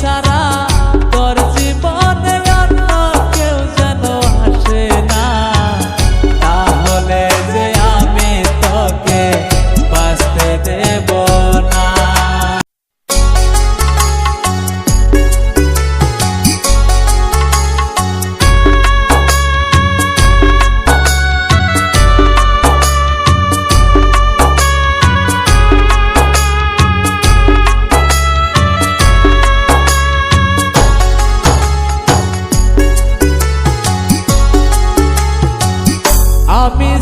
সারা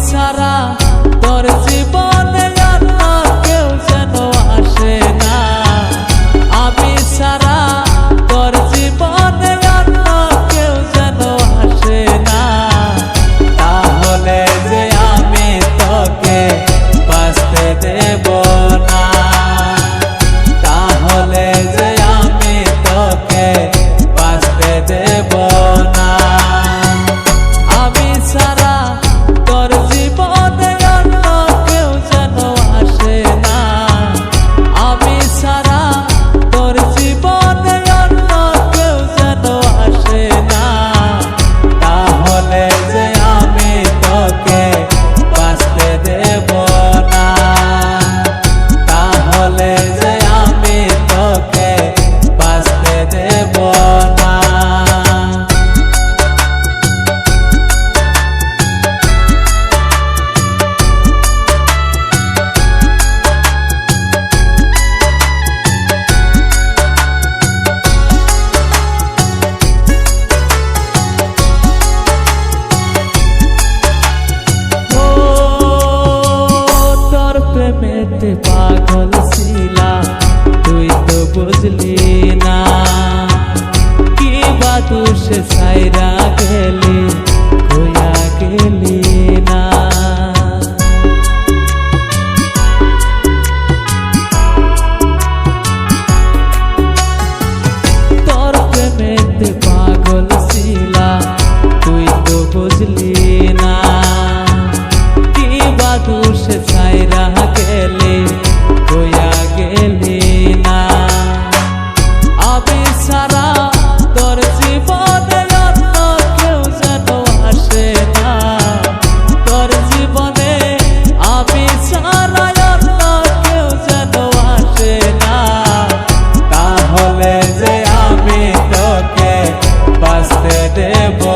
সারা পাগল ছিলা তুই তো বুঝলি সারা তোর জীবনে অন্য কেউ যেন আসে না। তোর জীবনে আমি সারা অন্য কেউ যেন আসে না। তাহলে যে আমি তোকে বাঁচতে দেবো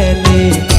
pele